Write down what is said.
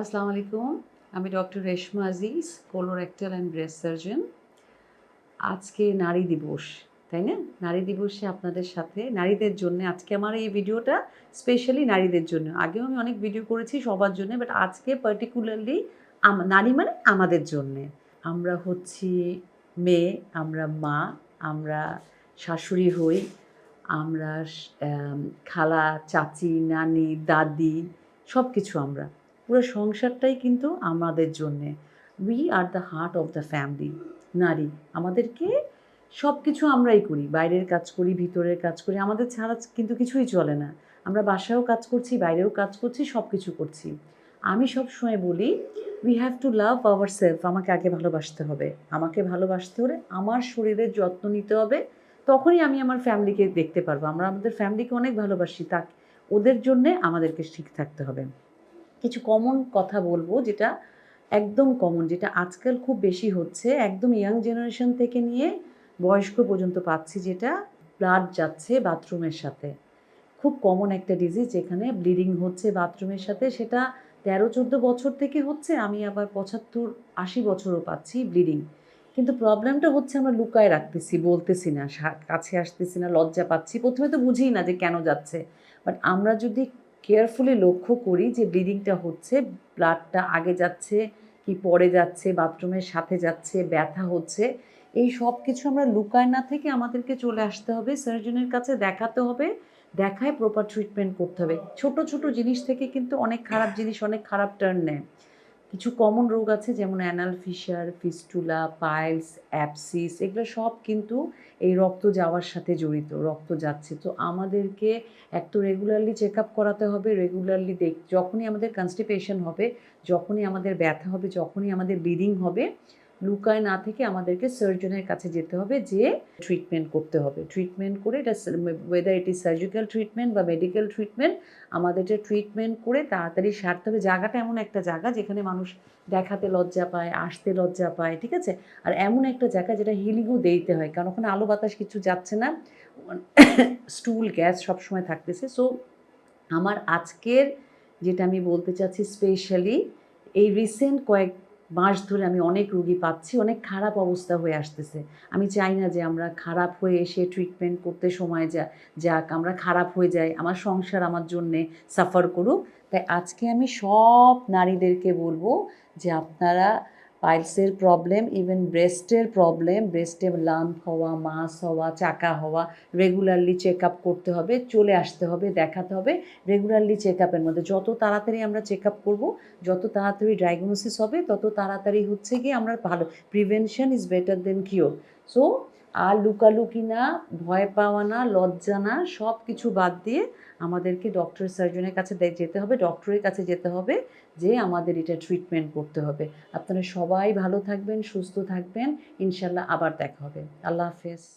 আসসালামু আলাইকুম। আমি doctor Reshma Aziz colorectal and breast surgeon আজকে নারী দিবস, তাই না? নারী দিবসে আপনাদের সাথে, নারীদের জন্য আজকে আমার এই ভিডিওটা স্পেশালি নারীদের জন্য। আগেও আমি অনেক ভিডিও করেছি সবার জন্য বাট আজকে পার্টিকুলারলি নারী মানে আমাদের জন্যে। আমরা হচ্ছি মেয়ে, আমরা মা, আমরা শাশুড়ি হই, আমরা খালা, চাচি, নানি, দাদি সব কিছু আমরা। পুরো সংসারটাই কিন্তু আমাদের জন্যে। We are the heart of the family নারী, আমাদেরকে সব কিছু আমরাই করি। বাইরের কাজ করি, ভিতরের কাজ করি। আমাদের ছাড়া কিন্তু কিছুই চলে না। আমরা বাসায়ও কাজ করছি, বাইরেও কাজ করছি সব কিছু করছি। আমি সব সময় বলি we have to love our self আমাকে আগে ভালোবাসতে হবে। আমাকে ভালোবাসতে হলে আমার শরীরের যত্ন নিতে হবে। তখনই আমি আমার ফ্যামিলিকে দেখতে পারব। আমরা আমাদের ফ্যামিলিকে অনেক ভালোবাসি। তা ওদের জন্যে আমাদেরকে ঠিক থাকতে হবে। কিছু কমন কথা বলব যেটা একদম কমন যেটা আজকাল খুব বেশি হচ্ছে। একদম ইয়াং জেনারেশন থেকে নিয়ে বয়স্ক পর্যন্ত পাচ্ছি যেটা ব্লাড যাচ্ছে বাথরুমের সাথে। খুব কমন একটা ডিজিজ যেখানে ব্লিডিং হচ্ছে বাথরুমের সাথে। সেটা তেরো, চোদ্দ বছর থেকে হচ্ছে, আমি আবার পঁচাত্তর, আশি বছরও পাচ্ছি ব্লিডিং কিন্তু প্রবলেমটা হচ্ছে আমরা লুকায় রাখতেছি, বলতেছি না কাছে আসতেছি না, লজ্জা পাচ্ছি। প্রথমে তো বুঝিই না যে কেন যাচ্ছে। বাট আমরা যদি কেয়ারফুলি লক্ষ্য করি যে ব্লিডিংটা হচ্ছে ব্লাডটা আগে যাচ্ছে কি পরে যাচ্ছে বাথরুমের সাথে যাচ্ছে, ব্যথা হচ্ছে, এই সব কিছু আমরা লুকায় না থেকে আমাদেরকে চলে আসতে হবে সার্জনের কাছে দেখাতে হবে, দেখায় প্রপার ট্রিটমেন্ট করতে হবে। ছোট ছোট জিনিস থেকে কিন্তু অনেক খারাপ জিনিস, অনেক খারাপ টার্ন নেয়। কিছু কমন রোগ আছে, যেমন anal fissure fistula piles abscess এগুলো সব কিন্তু এই রক্ত যাওয়ার সাথে জড়িত, রক্ত যাচ্ছে। তো আমাদেরকে এক তো রেগুলারলি চেক আপ করাতে হবে রেগুলারলি দেখ, যখনই আমাদের কনস্টিপেশন হবে, যখনই আমাদের ব্যথা হবে, যখনই আমাদের ব্লিডিং হবে লুকায় না থেকে আমাদেরকে সার্জনের কাছে যেতে হবে, যে ট্রিটমেন্ট করতে হবে। ট্রিটমেন্ট করে এটা ওয়েদার ইজ সার্জিক্যাল ট্রিটমেন্ট বা মেডিকেল ট্রিটমেন্ট আমাদের এটা ট্রিটমেন্ট করে তাড়াতাড়ি সারতে হবে। জায়গাটা এমন একটা জায়গা যেখানে মানুষ দেখাতে লজ্জা পায়, আসতে লজ্জা পায়, ঠিক আছে? আর এমন একটা জায়গা যেটা হিলিংও দিতে হয়, কারণ ওখানে আলো বাতাস কিছু যাচ্ছে না। স্টুল গ্যাস সবসময় থাকতেছে। সো আমার আজকের যেটা আমি বলতে চাচ্ছি স্পেশালি এই রিসেন্ট কয়েক মাস ধরে আমি অনেক রুগী পাচ্ছি, অনেক খারাপ অবস্থা হয়ে আসতেছে। আমি চাই না যে আমরা খারাপ হয়ে এসে ট্রিটমেন্ট করতে সময় যা, যাক, আমরা খারাপ হয়ে যাই, আমার সংসার আমার জন্যে সাফার করুক। তাই আজকে আমি সব নারীদেরকে বলব যে আপনারা পাইলসের প্রবলেম ইভেন ব্রেস্টের প্রবলেম ব্রেস্টে লাম্প হওয়া মাস হওয়া, চাকা হওয়া রেগুলারলি চেক আপ করতে হবে, চলে আসতে হবে, দেখাতে হবে রেগুলারলি চেক আপের মধ্যে। যত তাড়াতাড়ি আমরা চেক আপ করব, যত তাড়াতাড়ি ডায়াগনোসিস হবে, তত তাড়াতাড়ি হচ্ছে গিয়ে আমরা ভালো prevention is better than cure so আর লুকালুকি না, ভয় পাওয়া না, লজ্জা না সব কিছু বাদ দিয়ে আমাদেরকে ডক্টর সার্জনের কাছে যেতে হবে ডক্টরের কাছে যেতে হবে, যে আমাদের এটা ট্রিটমেন্ট করতে হবে। আপনারা সবাই ভালো থাকবেন, সুস্থ থাকবেন, ইনশাল্লাহ আবার দেখা হবে। আল্লাহ হাফেজ।